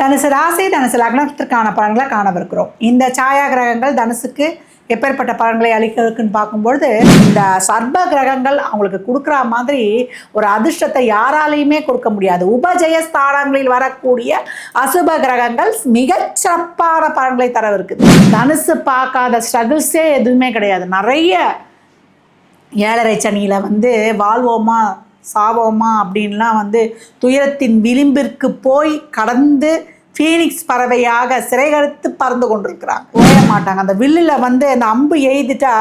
தனுசு ராசி தனுசு லக்னத்திற்கான பலன்களை காணவிருக்கிறோம். இந்த சாயா கிரகங்கள் தனுசுக்கு எப்பேற்பட்ட பலன்களை அளிக்கிறதுக்குன்னு பார்க்கும்பொழுது இந்த சர்ப கிரகங்கள் அவங்களுக்கு கொடுக்குற மாதிரி ஒரு அதிர்ஷ்டத்தை யாராலையுமே கொடுக்க முடியாது. உபஜய ஸ்தானங்களில் வரக்கூடிய அசுப கிரகங்கள் மிகச்சிறப்பான பலன்களை தரவிருக்குது. தனுசு பார்க்காத ஸ்ட்ரகிள்ஸே எதுவுமே கிடையாது. நிறைய ஏழரை சனியில் வந்து வாழ்வோமா சாவோமா அப்படின்லாம் வந்து துயரத்தின் விளிம்பிற்கு போய் கடந்து ஃபீனிக்ஸ் பறவையாக சிறைகடுத்து பறந்து கொண்டிருக்கிறாங்க. ஓய மாட்டாங்க. அந்த வில்லில் வந்து அந்த அம்பு எய்துட்டா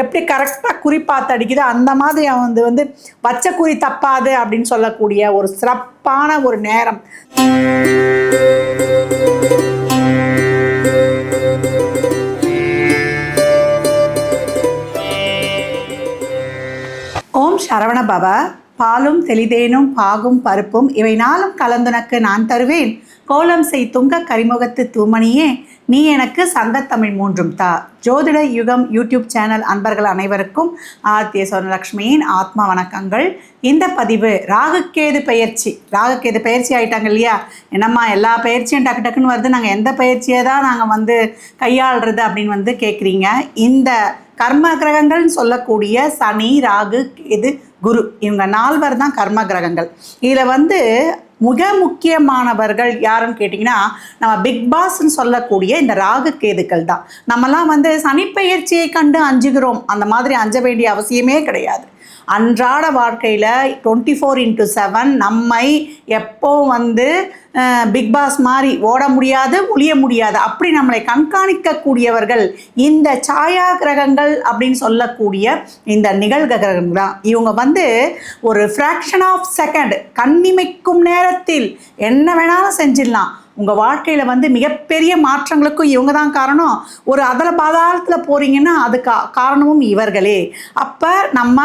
எப்படி கரெக்டாக குறிப்பாத்து அடிக்குதோ அந்த மாதிரி அவன் வந்து வந்து வச்ச குறி தப்பாது அப்படின்னு சொல்லக்கூடிய ஒரு சிறப்பான ஒரு நேரம். ஓம் சரவண பாபா. பாலும் தெளிதேனும் பாகும் பருப்பும் இவை நாளும் கலந்துனக்கு நான் தருவேன். கோலம் செய் துங்க கரிமுகத்து தூமணியே நீ எனக்கு சங்கத்தமிழ் மூன்றும் தா. ஜோதிட யுகம் யூடியூப் சேனல் அன்பர்கள் அனைவருக்கும் ஆர்த்திய சொர்ணலக்ஷ்மியின் ஆத்மா வணக்கங்கள். இந்த பதிவு ராகுக்கேது பயிற்சி. ராகுக்கேது பயிற்சி ஆயிட்டாங்க இல்லையா? என்னம்மா எல்லா பயிற்சியும் டக்கு டக்குன்னு வருது. நாங்கள் எந்த பயிற்சியை தான் நாங்கள் வந்து கையாளுறது அப்படின்னு வந்து கேட்குறீங்க இந்த கர்ம கிரகங்கள்னு சொல்லக்கூடிய சனி ராகு கேது குரு. இவங்க நால்வர் தான் கர்ம கிரகங்கள். இதில் வந்து மிக முக்கியமானவர்கள் யாருன்னு கேட்டிங்கன்னா நம்ம பிக் பாஸ்ன்னு சொல்லக்கூடிய இந்த ராகு கேதுக்கள் தான். நம்மலாம் வந்து சனிப்பெயர்ச்சியை கண்டு அஞ்சுகிறோம். அந்த மாதிரி அஞ்ச வேண்டிய அவசியமே கிடையாது. அன்றாட வாழ்க்கையில் டுவெண்ட்டி ஃபோர் இன்ட்டு செவன் நம்மை எப்போ வந்து பிக் பாஸ் மாதிரி ஓட முடியாது ஒளிய முடியாது அப்படி நம்மளை கண்காணிக்கக்கூடியவர்கள் இந்த சாயா கிரகங்கள் அப்படின்னு சொல்லக்கூடிய இந்த நிகழ்கிரகங்கள் தான் இவங்க வந்து ஒரு ஃப்ராக்ஷன் ஆஃப் செகண்ட் கண்ணிமைக்கும் நேரத்தில் என்ன வேணாலும் செஞ்சிடலாம். உங்கள் வாழ்க்கையில் வந்து மிகப்பெரிய மாற்றங்களுக்கும் இவங்க தான் காரணம். ஒரு அதல பாதாளத்தில் போகிறீங்கன்னா அதுக்கு காரணமும் இவர்களே. அப்போ நம்ம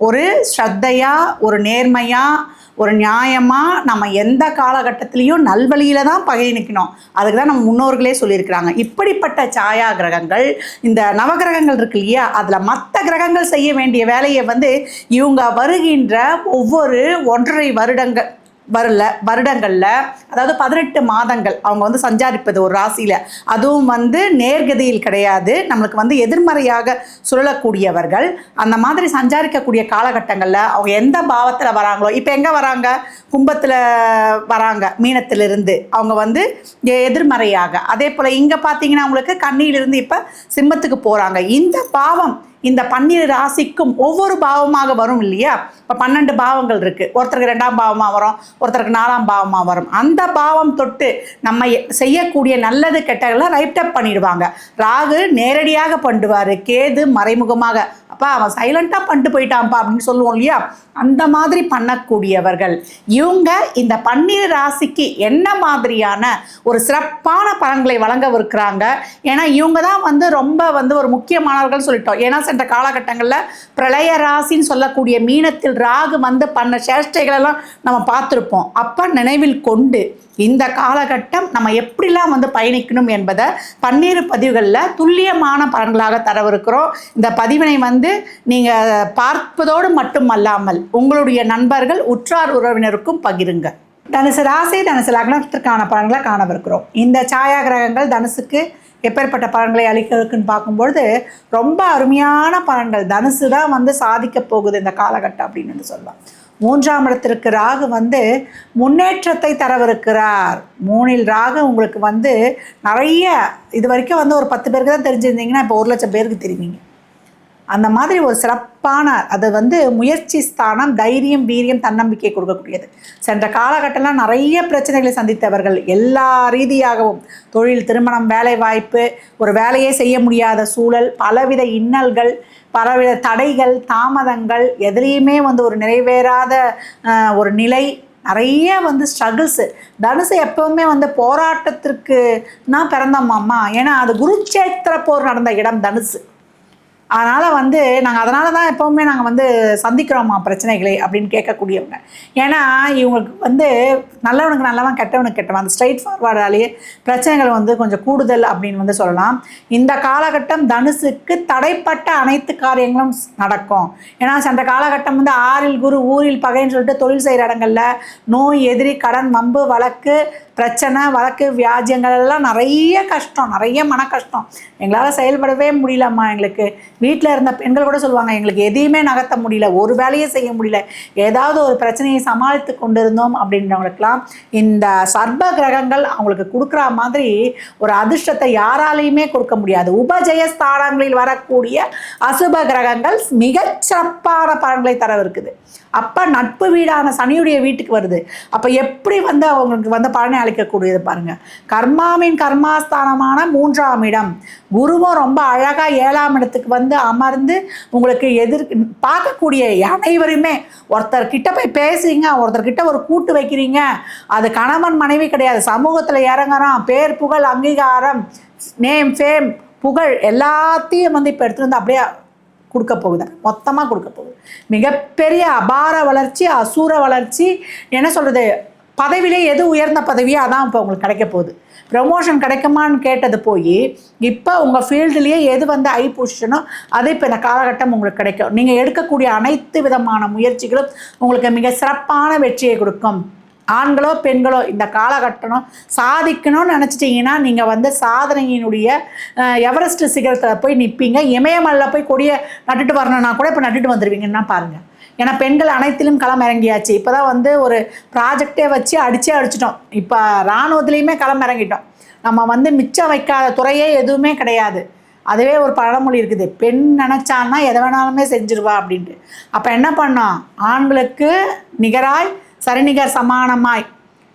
ஒரு ஸ்ரத்தையாக ஒரு நேர்மையாக ஒரு நியாயமாக நம்ம எந்த காலகட்டத்திலையும் நல்வழியில் தான் பயணிக்கணும் அதுக்கு தான் நம்ம முன்னோர்களே சொல்லியிருக்கிறாங்க. இப்படிப்பட்ட சாயா கிரகங்கள் இந்த நவகிரகங்கள் இருக்கு இல்லையா? அதில் மற்ற கிரகங்கள் செய்ய வேண்டிய வேலையை வந்து இவங்க வருகின்ற ஒவ்வொரு ஒன்றரை வருடங்கள் வரல வருடங்களில் அதாவது பதினெட்டு மாதங்கள் அவங்க வந்து சஞ்சாரிப்பது ஒரு ராசியில். அதுவும் வந்து நேர்கதியில் கிடையாது. நம்மளுக்கு வந்து எதிர்மறையாக சுழலக்கூடியவர்கள். அந்த மாதிரி சஞ்சாரிக்கக்கூடிய காலகட்டங்களில் அவங்க எந்த பாவத்தில் வராங்களோ இப்போ எங்கே வராங்க? கும்பத்தில் வராங்க மீனத்திலிருந்து. அவங்க வந்து எதிர்மறையாக. அதே போல் இங்கே பார்த்தீங்கன்னா அவங்களுக்கு கண்ணியிலிருந்து இப்போ சிம்மத்துக்கு போகிறாங்க இந்த பாவம் இந்த பன்னிரு ராசிக்கும் ஒவ்வொரு பாவமாக வரும் இல்லையா? இப்போ பன்னெண்டு பாவங்கள் இருக்குது ஒருத்தருக்கு ரெண்டாம் பாவமாக வரும் ஒருத்தருக்கு நாலாம் பாவமாக வரும். அந்த பாவம் தொட்டு நம்ம செய்யக்கூடிய நல்லது கெட்டதெல்லாம் ரைட் அப் பண்ணிடுவாங்க. ராகு நேரடியாக பண்ணுவார் கேது மறைமுகமாக அப்பா அவன் சைலண்ட்டாக பண்ணிட்டு போயிட்டான்ப்பா அப்படின்னு சொல்லுவோம் இல்லையா? அந்த மாதிரி பண்ணக்கூடியவர்கள். இவங்க இந்த பன்னீர் ராசிக்கு என்ன மாதிரியான ஒரு சிறப்பான பலன்களை வழங்கவிருக்கிறாங்க? ஏன்னா இவங்க தான் வந்து ரொம்ப வந்து ஒரு முக்கியமானவர்கள் சொல்லிட்டோம். ஏன்னா சென்ற காலகட்டங்களில் பிரளய ராசின்னு சொல்லக்கூடிய மீனத்தில் ராகு வந்து பண்ண சேஷ்டைகளெல்லாம் நம்ம பார்த்துருப்போம். அப்போ நினைவில் கொண்டு இந்த காலகட்டம் நம்ம எப்படிலாம் வந்து பயணிக்கணும் என்பதை பன்னீர் பதிவுகளில் துல்லியமான பலன்களாக தரவிருக்கிறோம். இந்த பதிவினை வந்து நீங்கள் பார்ப்பதோடு மட்டுமல்லாமல் உங்களுடைய நண்பர்கள் உற்றார் உறவினருக்கும் பகிருங்க. தனுசு ராசி தனுசு லக்னத்திற்கான பலன்களை காணவிருக்கிறோம். இந்த சாயா கிரகங்கள் தனுசுக்கு எப்பேற்பட்ட பலன்களை அளிக்கிறதுக்குன்னு பார்க்கும்பொழுது ரொம்ப அருமையான பலன்கள். தனுசு தான் வந்து சாதிக்க போகுது இந்த காலகட்டம் அப்படின்னு வந்து சொல்லலாம். மூன்றாம் இடத்திற்கு ராகு வந்து முன்னேற்றத்தை தரவிருக்கிறார். மூணில் ராகு உங்களுக்கு வந்து நிறைய இது வரைக்கும் வந்து ஒரு பத்து பேருக்கு தான் தெரிஞ்சிருந்தீங்கன்னா இப்போ ஒரு லட்சம் பேருக்கு தெரிவிங்க. அந்த மாதிரி ஒரு சிறப்பான அது வந்து முயற்சி ஸ்தானம் தைரியம் வீரியம் தன்னம்பிக்கை கொடுக்கக்கூடியது. சென்ற காலகட்டம்லாம் நிறைய பிரச்சனைகளை சந்தித்தவர்கள் எல்லா ரீதியாகவும் தொழில் திருமணம் வேலை வாய்ப்பு ஒரு வேலையே செய்ய முடியாத சூழல் பலவித இன்னல்கள் பலவித தடைகள் தாமதங்கள் எதுலேயுமே வந்து ஒரு நிறைவேறாத ஒரு நிலை நிறைய வந்து ஸ்ட்ரகிள்ஸு தனுசு எப்பவுமே வந்து போராட்டத்திற்கு தான் பிறந்தோமாம்மா ஏன்னா அது குருச்சேத்திர போர் நடந்த இடம் தனுசு. அதனால் வந்து நாங்கள் அதனால தான் எப்போவுமே நாங்கள் வந்து சந்திக்கிறோமா பிரச்சனைகளை அப்படின்னு கேட்கக்கூடியவங்க. ஏன்னா இவங்களுக்கு வந்து நல்லவனுக்கு நல்லவன் கெட்டவனுக்கு கெட்டவன். அந்த ஸ்ட்ரைட் ஃபார்வர்டாலேயே பிரச்சனைகள் வந்து கொஞ்சம் கூடுதல் அப்படின்னு வந்து சொல்லலாம். இந்த காலகட்டம் தனுசுக்கு தடைப்பட்ட அனைத்து காரியங்களும் நடக்கும். ஏன்னா சென்ற காலகட்டம் வந்து ஆறில் குரு ஊரில் பகைன்னு சொல்லிட்டு தொழில் செய்கிற இடங்கள்ல நோய் எதிரி கடன் வம்பு வழக்கு பிரச்சனை வழக்கு வியாஜியங்கள் எல்லாம் நிறைய கஷ்டம் நிறைய மன கஷ்டம் எங்களால் செயல்படவே முடியலம்மா எங்களுக்கு. வீட்டில் இருந்த பெண்கள் கூட சொல்லுவாங்க எங்களுக்கு எதையுமே நகர்த்த முடியல ஒரு வேலையை செய்ய முடியல. ஏதாவது ஒரு பிரச்சனையை சமாளித்து கொண்டிருந்தோம் அப்படின்றவங்களுக்கெல்லாம் இந்த சர்ப கிரகங்கள் அவங்களுக்கு கொடுக்குற மாதிரி ஒரு அதிர்ஷ்டத்தை யாராலையுமே கொடுக்க முடியாது. உபஜய ஸ்தானங்களில் வரக்கூடிய அசுப கிரகங்கள் மிகச்சிறப்பான பலன்களை தரவிருக்குது. அப்போ நட்பு வீடான சனியுடைய வீட்டுக்கு வருது. அப்போ எப்படி வந்து அவங்களுக்கு வந்து பலனை அளிக்கக்கூடியது பாருங்க. கர்மாவின் கர்மாஸ்தானமான மூன்றாம் இடம். குருவும் ரொம்ப அழகாக ஏழாம் இடத்துக்கு வந்து அமர்ந்து உங்களுக்கு எதிர் பார்க்கக்கூடிய அனைவருமே ஒருத்தர் கிட்ட போய் பேசுறீங்க ஒருத்தர்கிட்ட ஒரு கூட்டு வைக்கிறீங்க. அது கணவன் மனைவி கிடையாது. சமூகத்தில் இறங்குறான். பேர் புகழ் அங்கீகாரம் நேம் ஃபேம் புகழ் எல்லாத்தையும் வந்து இப்போ எடுத்துகிட்டு வந்து அப்படியே கொடுக்க போகுது மொத்தமாக கொடுக்க போகுது மிகப்பெரிய அபார வளர்ச்சி அசூர வளர்ச்சி என்ன சொல்கிறது பதவியிலே எது உயர்ந்த பதவியோ அதான் இப்போ உங்களுக்கு கிடைக்க போகுது. ப்ரமோஷன் கிடைக்குமான்னு கேட்டது போய் இப்போ உங்கள் ஃபீல்டுலேயே எது வந்து ஐ பொசிஷனோ அது இப்போ இந்த காலகட்டம் உங்களுக்கு கிடைக்கும். நீங்கள் எடுக்கக்கூடிய அனைத்து விதமான முயற்சிகளும் உங்களுக்கு மிக சிறப்பான வெற்றியை கொடுக்கும். ஆண்களோ பெண்களோ இந்த காலகட்டம் சாதிக்கணும்னு நினச்சிட்டிங்கன்னா நீங்கள் வந்து சாதனையினுடைய எவரெஸ்ட் சிகரத்தில் போய் நிற்பீங்க இமயமலையில் போய் கொடியை நட்டுட்டு வரணும்னா கூட இப்போ நட்டுட்டு வந்துடுவீங்கன்னா பாருங்கள் ஏன்னா பெண்கள் அனைத்திலும் களம் இறங்கியாச்சு. இப்போ தான் வந்து ஒரு ப்ராஜெக்டே வச்சு அடித்தே அடிச்சிட்டோம். இப்போ இராணுவத்துலேயுமே களம் இறங்கிட்டோம். நம்ம வந்து மிச்சம் வைக்காத துறையே எதுவுமே கிடையாது. அதுவே ஒரு பழமொழி இருக்குது. பெண் நினச்சான்னா எதை வேணாலுமே செஞ்சிருவா அப்படின்ட்டு. அப்போ என்ன பண்ணோம்? ஆண்களுக்கு நிகராய் சரணிகர் சமானமாய்.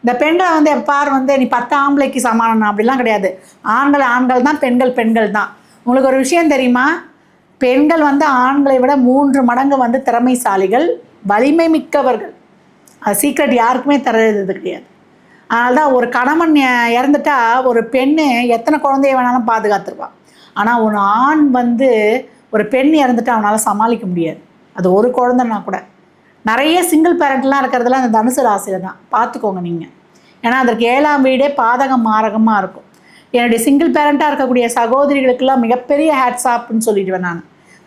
இந்த பெண்களை வந்து எப்பார் வந்து நீ பத்து ஆம்பளைக்கு சமானம் அப்படிலாம் கிடையாது. ஆண்கள் ஆண்கள் தான் பெண்கள் பெண்கள் தான். உங்களுக்கு ஒரு விஷயம் தெரியுமா? பெண்கள் வந்து ஆண்களை விட மூன்று மடங்கு வந்து திறமைசாலிகள் வலிமை மிக்கவர்கள். அது சீக்ரெட் யாருக்குமே தரது கிடையாது. அதனால தான் ஒரு கணவன் இறந்துட்டா ஒரு பெண்ணு எத்தனை குழந்தைய வேணாலும் பாதுகாத்துருவான் ஆனால் ஒரு ஆண் வந்து ஒரு பெண் இறந்துட்டு அவனால் சமாளிக்க முடியாது. அது ஒரு குழந்தைன்னா கூட. நிறைய சிங்கிள் பேரண்ட்லாம் இருக்கிறதுலாம் அந்த தனுசு ராசியில் தான். பார்த்துக்கோங்க நீங்கள் ஏன்னா அதற்கு ஏழாம் வீடே பாதகம் மாரகமாக இருக்கும். என்னுடைய சிங்கிள் பேரண்ட்டாக இருக்கக்கூடிய சகோதரிகளுக்கெல்லாம் மிகப்பெரிய ஹேட்ஸ் ஆப்னு சொல்லிடுவேன் நான்.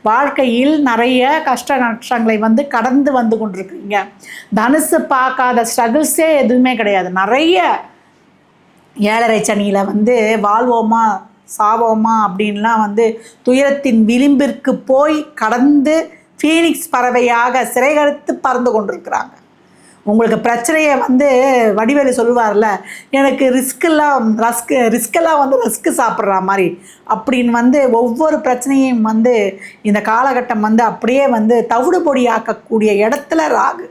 வாழ்க்கையில் நிறைய கஷ்ட நஷ்டங்களை வந்து கடந்து வந்து கொண்டிருக்கீங்க தனுசு பார்க்காத ஸ்ட்ரகிள்ஸே எதுவுமே கிடையாது. நிறைய ஏழரை சனியில் வந்து வாழ்வோமா சாவோமா அப்படின்லாம் வந்து துயரத்தின் விளிம்பிற்கு போய் கடந்து ஃபீனிக்ஸ் பறவையாக சிறைகடுத்து பறந்து கொண்டிருக்கிறாங்க. உங்களுக்கு பிரச்சனையை வந்து வடிவேலு சொல்லுவார்ல எனக்கு ரிஸ்க்கெல்லாம் ரஸ்க்கு ரிஸ்க்கெல்லாம் வந்து ரஸ்க்கு சாப்பிட்ற மாதிரி. அப்படின்னு வந்து ஒவ்வொரு பிரச்சனையும் வந்து இந்த காலகட்டம் வந்து அப்படியே வந்து தவிடு பொடியாக்கக்கூடிய இடத்துல ராகு.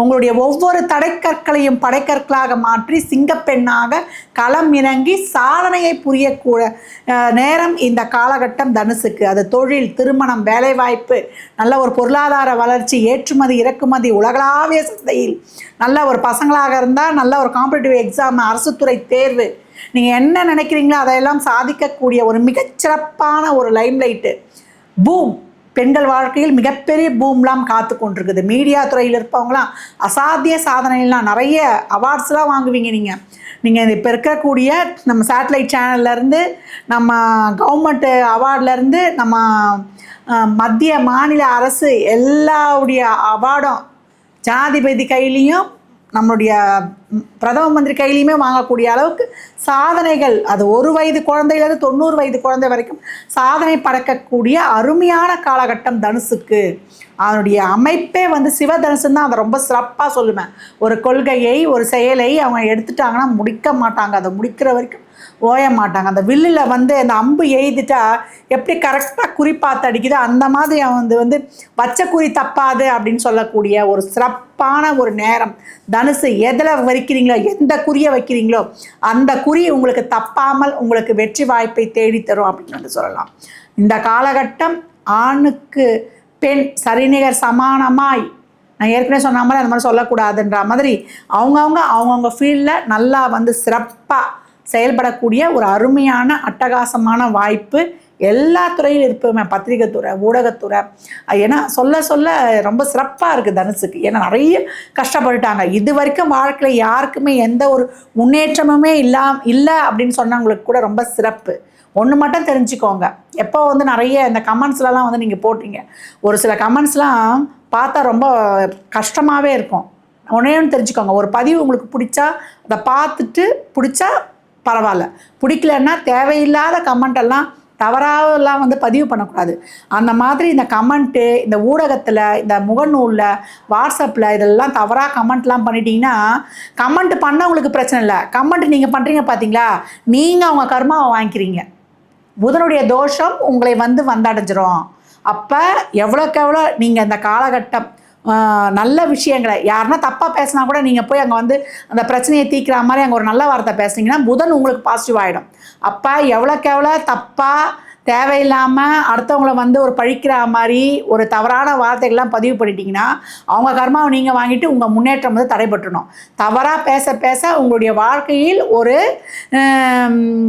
உங்களுடைய ஒவ்வொரு தடைக்கற்களையும் படைக்கற்களாக மாற்றி சிங்கப்பெண்ணாக களம் இறங்கி சாதனையை புரியக்கூட நேரம் இந்த காலகட்டம் தனுசுக்கு. அது தொழில் திருமணம் வேலைவாய்ப்பு நல்ல ஒரு பொருளாதார வளர்ச்சி ஏற்றுமதி இறக்குமதி உலகளாவிய சந்தையில். நல்ல ஒரு பசங்களாக இருந்தால் நல்ல ஒரு காம்படிட்டிவ் எக்ஸாம் அரசுத்துறை தேர்வு. நீங்கள் என்ன நினைக்கிறீங்களோ அதையெல்லாம் சாதிக்கக்கூடிய ஒரு மிகச்சிறப்பான ஒரு லைம்லைட்டு பூம் பெண்கள் வாழ்க்கையில் மிகப்பெரிய பூம்லாம் காத்து கொண்டிருக்குது. மீடியா துறையில் இருப்பவங்களாம் அசாத்திய சாதனைலாம் நிறைய அவார்ட்ஸ்லாம் வாங்குவீங்க நீங்கள் நீங்கள் இப்போ இருக்கக்கூடிய நம்ம சேட்டலைட் சேனல்லேருந்து நம்ம கவர்மெண்ட்டு அவார்ட்லேருந்து நம்ம மத்திய மாநில அரசு எல்லாவுடைய அவார்டும் ஜனாதிபதி கையிலையும் நம்மளுடைய பிரதம மந்திரி கையிலையுமே வாங்கக்கூடிய அளவுக்கு சாதனைகள் அது ஒரு வயது குழந்தையிலேருந்து தொண்ணூறு வயது குழந்தை வரைக்கும் சாதனை பறக்கக்கூடிய அருமையான காலகட்டம் தனுசுக்கு. அவனுடைய அமைப்பே வந்து சிவதனுசுன்னு தான் அதை ரொம்ப சிறப்பாக சொல்லுவேன். ஒரு கொள்கையை ஒரு செயலை அவங்க எடுத்துட்டாங்கன்னா முடிக்க மாட்டாங்க. அதை முடிக்கிற வரைக்கும் ஓய மாட்டாங்க. அந்த வில்லில் வந்து அந்த அம்பு எய்துட்டா எப்படி கரெக்டாக குறிப்பாத்து அடிக்குதோ அந்த மாதிரி அவன் வந்து வந்து வச்ச குறி தப்பாது அப்படின்னு சொல்லக்கூடிய ஒரு சிறப்பான ஒரு நேரம். தனுசு எதில் வைக்கிறீங்களோ எந்த குறியை வைக்கிறீங்களோ அந்த குறி உங்களுக்கு தப்பாமல் உங்களுக்கு வெற்றி வாய்ப்பை தேடித்தரும் தரும் அப்படின்னு வந்து சொல்லலாம். இந்த காலகட்டம் ஆணுக்கு பெண் சரிநிகர் சமானமாய் நான் ஏற்கனவே சொன்ன மாதிரி அந்த மாதிரி சொல்லக்கூடாதுன்ற மாதிரி அவங்கவுங்க அவங்கவுங்க ஃபீல்டில் நல்லா வந்து சிறப்பாக செயல்படக்கூடிய ஒரு அருமையான அட்டகாசமான வாய்ப்பு எல்லா துறையிலும் இருப்பேன் பத்திரிகைத்துறை ஊடகத்துறை ஏன்னா சொல்ல சொல்ல ரொம்ப சிறப்பாக இருக்குது தனுசுக்கு. ஏன்னா நிறைய கஷ்டப்பட்டுட்டாங்க. இது வரைக்கும் வாழ்க்கையில் யாருக்குமே எந்த ஒரு முன்னேற்றமுமே இல்லா இல்லை அப்படின்னு சொன்னவங்களுக்கு கூட ரொம்ப சிறப்பு. ஒன்று மட்டும் தெரிஞ்சுக்கோங்க. எப்போ வந்து நிறைய இந்த கமெண்ட்ஸ்லலாம் வந்து நீங்கள் போட்டீங்க. ஒரு சில கமெண்ட்ஸ்லாம் பார்த்தா ரொம்ப கஷ்டமாகவே இருக்கும். ஒன்றே ஒன்று தெரிஞ்சுக்கோங்க. ஒரு பதிவு உங்களுக்கு பிடிச்சா அதை பார்த்துட்டு பிடிச்சா பரவாயில்ல. பிடிக்கலன்னா தேவையில்லாத கமெண்ட் எல்லாம் தவறாகலாம் வந்து பதிவு பண்ணக்கூடாது. அந்த மாதிரி இந்த கமெண்ட்டு இந்த ஊடகத்தில் இந்த முகநூலில் வாட்ஸ்அப்பில் இதெல்லாம் தவறாக கமெண்ட்லாம் பண்ணிட்டீங்கன்னா கமெண்ட் பண்ணவங்களுக்கு பிரச்சனை இல்லை. கமெண்ட் நீங்கள் பண்ணுறீங்க பார்த்தீங்களா நீங்கள் அவங்க கர்மாவை வாங்கிக்கிறீங்க. புதனுடைய தோஷம் உங்களை வந்து வந்தடைஞ்சிரும். அப்போ எவ்வளோக்கு எவ்வளோ நீங்கள் இந்த காலகட்டம் நல்ல விஷயங்களை. யாருன்னா தப்பாக பேசினா கூட நீங்கள் போய் அங்கே வந்து அந்த பிரச்சனையை தீக்கிற மாதிரி அங்கே ஒரு நல்ல வார்த்தை பேசுனீங்கன்னா புதன் உங்களுக்கு பாசிட்டிவ் ஆகிடும் அப்போ எவ்வளோக்கு எவ்வளோ தப்பாக தேவையில்லாமல் அடுத்தவங்கள வந்து ஒரு பழிக்கிற மாதிரி ஒரு தவறான வார்த்தைகள்லாம் பதிவு பண்ணிட்டீங்கன்னா அவங்க கர்மாவை நீங்கள் வாங்கிட்டு உங்கள் முன்னேற்றம் வந்து தடைபட்டுணும் தவறாக பேச பேச உங்களுடைய வாழ்க்கையில் ஒரு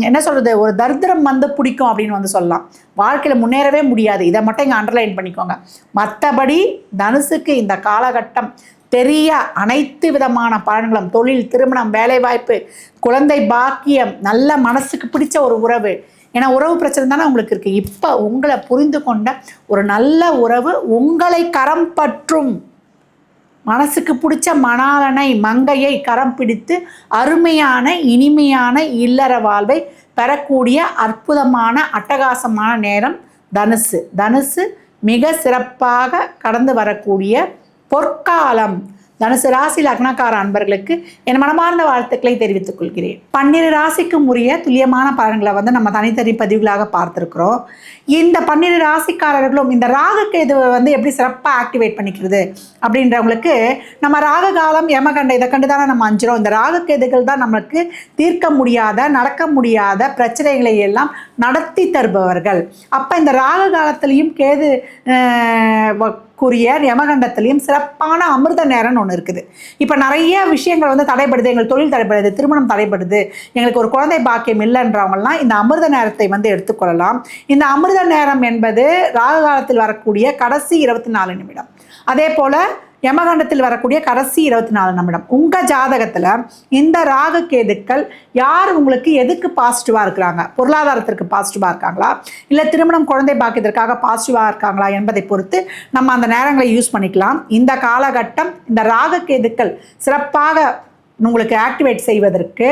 என்ன சொல்கிறது ஒரு தரித்திரம் வந்து பிடிக்கும் அப்படின்னு வந்து சொல்லலாம். வாழ்க்கையில் முன்னேறவே முடியாது. இதை மட்டும் இங்கே அண்டர்லைன் பண்ணிக்கோங்க. மற்றபடி தனுசுக்கு இந்த காலகட்டம் பெரிய அனைத்து விதமான பலன்களும் தொழில் திருமணம் வேலைவாய்ப்பு குழந்தை பாக்கியம் நல்ல மனசுக்கு பிடிச்ச ஒரு உறவு ஏன்னா உறவு பிரச்சனை தானே உங்களுக்கு இருக்குது இப்போ உங்களை புரிந்து கொண்ட ஒரு நல்ல உறவு உங்களை கரம் பற்றும். மனசுக்கு பிடிச்ச மணாலனை மங்கையை கரம் பிடித்து அருமையான இனிமையான இல்லற வாழ்வை பெறக்கூடிய அற்புதமான அட்டகாசமான நேரம் தனுசு. தனுசு மிக சிறப்பாக கடந்து வரக்கூடிய பொற்காலம். தனுசு ராசி லக்னக்கார அன்பர்களுக்கு என் மனமார்ந்த வாழ்த்துக்களை தெரிவித்துக் கொள்கிறேன். பன்னிரு ராசிக்கும் உரிய துல்லியமான பலன்களை வந்து நம்ம தனித்தனி பதிவுகளாக பார்த்துருக்குறோம். இந்த பன்னிரு ராசிக்காரர்களும் இந்த ராகுகேதுவை வந்து எப்படி சிறப்பாக ஆக்டிவேட் பண்ணிக்கிறது அப்படின்றவங்களுக்கு நம்ம ராக காலம் யமகண்ட இதை கண்டு தானே நம்ம அஞ்சுறோம். இந்த ராகுகேதுகள் தான் நம்மளுக்கு தீர்க்க முடியாத நடக்க முடியாத பிரச்சனைகளை எல்லாம் நடத்தி தருபவர்கள். அப்போ இந்த ராகு காலத்திலையும் கேது வ- கூறிய யமகண்டத்திலையும் சிறப்பான அமிர்த நேரம்னு ஒன்று இருக்குது. இப்போ நிறைய விஷயங்கள் வந்து தடைப்படுது எங்கள் தொழில் தடைப்படுது திருமணம் தடைப்படுது எங்களுக்கு ஒரு குழந்தை பாக்கியம் இல்லைன்றவங்கலாம் இந்த அமிர்த நேரத்தை வந்து எடுத்துக்கொள்ளலாம். இந்த அமிர்த நேரம் என்பது ராகு காலத்தில் வரக்கூடிய கடைசி இருபத்தி நாலு நிமிடம். அதே போல் யமகண்டத்தில் வரக்கூடிய கடைசி இருபத்தி நாலு நிமிடம். உங்கள் ஜாதகத்தில் இந்த ராகு கேதுக்கள் யார் உங்களுக்கு எதுக்கு பாசிட்டிவாக இருக்கிறாங்க? பொருளாதாரத்திற்கு பாசிட்டிவாக இருக்காங்களா? இல்லை திருமணம் குழந்தை பாக்கியத்திற்காக பாசிட்டிவாக இருக்காங்களா என்பதை பொறுத்து நம்ம அந்த நேரங்களை யூஸ் பண்ணிக்கலாம். இந்த காலகட்டம் இந்த ராகு கேதுக்கள் சிறப்பாக உங்களுக்கு ஆக்டிவேட் செய்வதற்கு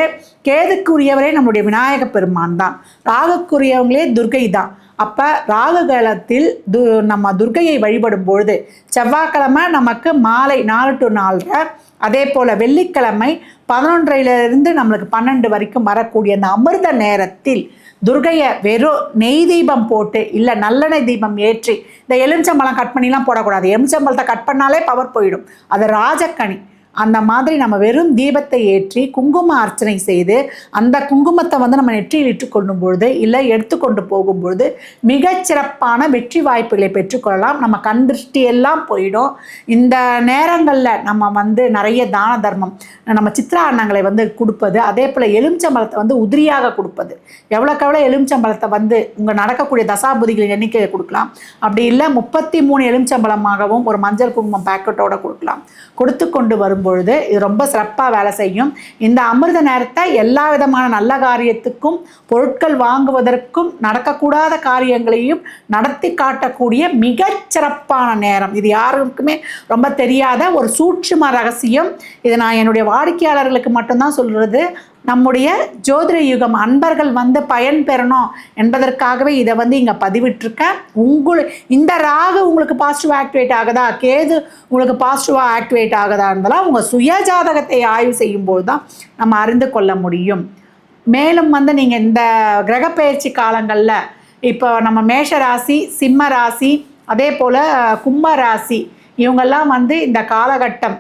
கேதுக்குரியவரே நம்முடைய விநாயக பெருமான் தான். ராகுக்குரியவங்களே துர்கை தான். அப்போ ராகு காலத்தில் து நம்ம துர்கையை வழிபடும் பொழுது செவ்வாய்க்கிழமை நமக்கு மாலை நாலு டு நாலரை அதே போல் வெள்ளிக்கிழமை பதினொன்றையிலிருந்து நம்மளுக்கு பன்னெண்டு வரைக்கும் வரக்கூடிய அந்த அமிர்த நேரத்தில் துர்கையை வெறும் நெய் தீபம் போட்டு இல்லை நல்லெண்ணெய் தீபம் ஏற்றி இந்த எலுமிச்சம்பழம் கட் பண்ணிலாம் போடக்கூடாது. எலுமிச்சம்பழத்தை கட் பண்ணாலே பவர் போயிடும். அது ராஜக்கனி அந்த மாதிரி நம்ம வெறும் தீபத்தை ஏற்றி குங்கும அர்ச்சனை செய்து அந்த குங்குமத்தை வந்து நம்ம நெற்றியில் இட்டுக்கொள்ளும் பொழுது இல்லை எடுத்துக்கொண்டு போகும்பொழுது மிகச்சிறப்பான வெற்றி வாய்ப்புகளை பெற்றுக்கொள்ளலாம். நம்ம கண் திருஷ்டி எல்லாம் போயிடும். இந்த நேரங்களில் நம்ம வந்து நிறைய தான தர்மம் நம்ம சித்ரா அன்னங்களை வந்து கொடுப்பது அதே போல் எலுமிச்சம்பழத்தை வந்து உதிரியாக கொடுப்பது. எவ்வளோக்கு எவ்வளோ எலுமிச்சம்பழத்தை வந்து உங்கள் நடக்கக்கூடிய தசாபுதிகளின் எண்ணிக்கையை கொடுக்கலாம். அப்படி இல்லை முப்பத்தி மூணு எலுமிச்சம்பழமாகவும் ஒரு மஞ்சள் குங்குமம் பேக்கெட்டோட கொடுக்கலாம். கொடுத்து கொண்டு பொழுது இது ரொம்ப சிறப்பாக வேலை செய்யும். இந்த அமிர்த நேரத்தை எல்லா விதமான நல்ல காரியத்துக்கும் பொருட்கள் வாங்குவதற்கும் நடக்கக்கூடாத காரியங்களையும் நடத்தி காட்டக்கூடிய மிகச்சிறப்பான நேரம். இது யாருக்குமே ரொம்ப தெரியாத ஒரு சூட்சும ரகசியம். இதை நான் என்னுடைய வாடிக்கையாளர்களுக்கு மட்டும்தான் சொல்கிறது நம்முடைய ஜோதிட யுகம் அன்பர்கள் வந்து பயன் பெறணும் என்பதற்காகவே இதை வந்து இங்கே பதிவிட்டிருக்கேன். உங்கள் இந்த ராகு உங்களுக்கு பாசிட்டிவ் ஆக்டிவேட் ஆகுதா? கேது உங்களுக்கு பாசிட்டிவாக ஆக்டிவேட் ஆகுதா இருந்தாலும் உங்கள் சுய ஜாதகத்தை ஆய்வு செய்யும்போது தான் நம்ம அறிந்து கொள்ள முடியும். மேலும் வந்து நீங்கள் இந்த கிரகப்பெயர்ச்சி காலங்களில் இப்போ நம்ம மேஷ ராசி சிம்ம ராசி அதே போல் கும்ப ராசி இவங்கெல்லாம் வந்து இந்த காலகட்டம்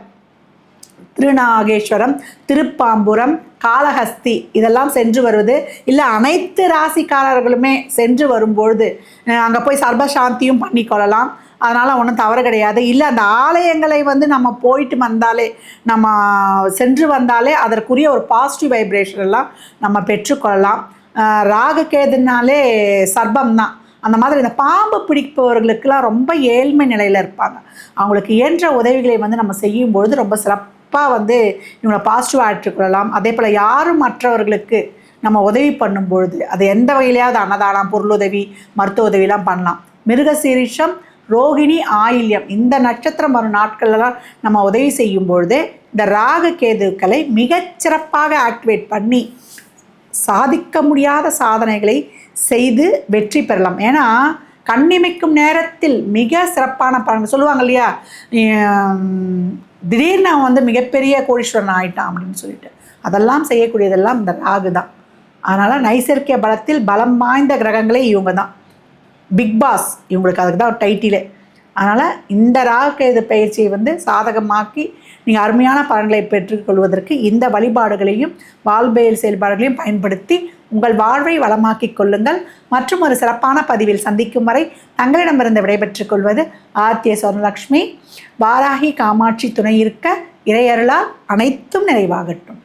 திருநாகேஸ்வரம் திருப்பாம்புரம் காளஹஸ்தி இதெல்லாம் சென்று வருவது. இல்லை அனைத்து ராசிக்காரர்களுமே சென்று வரும்பொழுது அங்கே போய் சர்வசாந்தியும் பண்ணிக்கொள்ளலாம் அதனால் ஒன்றும் தவறு கிடையாது. இல்லை அந்த ஆலயங்களை வந்து நம்ம போயிட்டு வந்தாலே நம்ம சென்று வந்தாலே அதற்குரிய ஒரு பாசிட்டிவ் வைப்ரேஷன் எல்லாம் நம்ம பெற்றுக்கொள்ளலாம் ராகு கேதுனாலே சர்பம் தான். அந்த மாதிரி இந்த பாம்பு பிடிப்பவர்களுக்கெல்லாம் ரொம்ப ஏழ்மை நிலையில் இருப்பாங்க. அவங்களுக்கு இயன்ற உதவிகளை வந்து நம்ம செய்யும்பொழுது ரொம்ப சிறப்பு சிறப்பாக வந்து இவங்களை பாசிட்டிவாக ஆற்றுக்கொள்ளலாம் அதே போல் யாரும் மற்றவர்களுக்கு நம்ம உதவி பண்ணும் பொழுது அது எந்த வகையிலையாவது அன்னதானம் பொருளுதவி மருத்துவ உதவிலாம் பண்ணலாம். மிருகசீரிஷம் ரோகிணி ஆயில்யம் இந்த நட்சத்திரம் வரும் நாட்கள்லாம் நம்ம உதவி செய்யும் பொழுது இந்த ராகு கேதுக்களை மிகச்சிறப்பாக ஆக்டிவேட் பண்ணி சாதிக்க முடியாத சாதனைகளை செய்து வெற்றி பெறலாம். ஏன்னா கண்ணிமைக்கும் நேரத்தில் மிக சிறப்பான பலன் சொல்லுவாங்க இல்லையா? திடீர்னு அவன் வந்து மிகப்பெரிய கோடீஸ்வரன் ஆயிட்டான் அப்படின்னு சொல்லிட்டு. அதெல்லாம் செய்யக்கூடியதெல்லாம் இந்த ராகு தான். அதனால் நைசர்கிய பலத்தில் பலம் வாய்ந்த கிரகங்களே இவங்க தான். பிக் பாஸ் இவங்களுக்கு அதுக்கு தான் டைட்டிலே. அதனால் இந்த ராகுகேது பயிற்சியை வந்து சாதகமாக்கி நீங்கள் அருமையான பலன்களை பெற்றுக்கொள்வதற்கு இந்த வழிபாடுகளையும் வாழ்வியல் செயல்பாடுகளையும் பயன்படுத்தி உங்கள் வாழ்வை வளமாக்கிக் கொள்ளுங்கள். மற்றும் ஒரு சிறப்பான பதிவில் சந்திக்கும் வரை தங்களிடமிருந்து விடைபெற்றுக் கொள்வது ஆத்திய சொர்ணலக்ஷ்மி. வாராகி காமாட்சி துணை இருக்க இறையருளால் அனைத்தும் நிறைவாகட்டும்.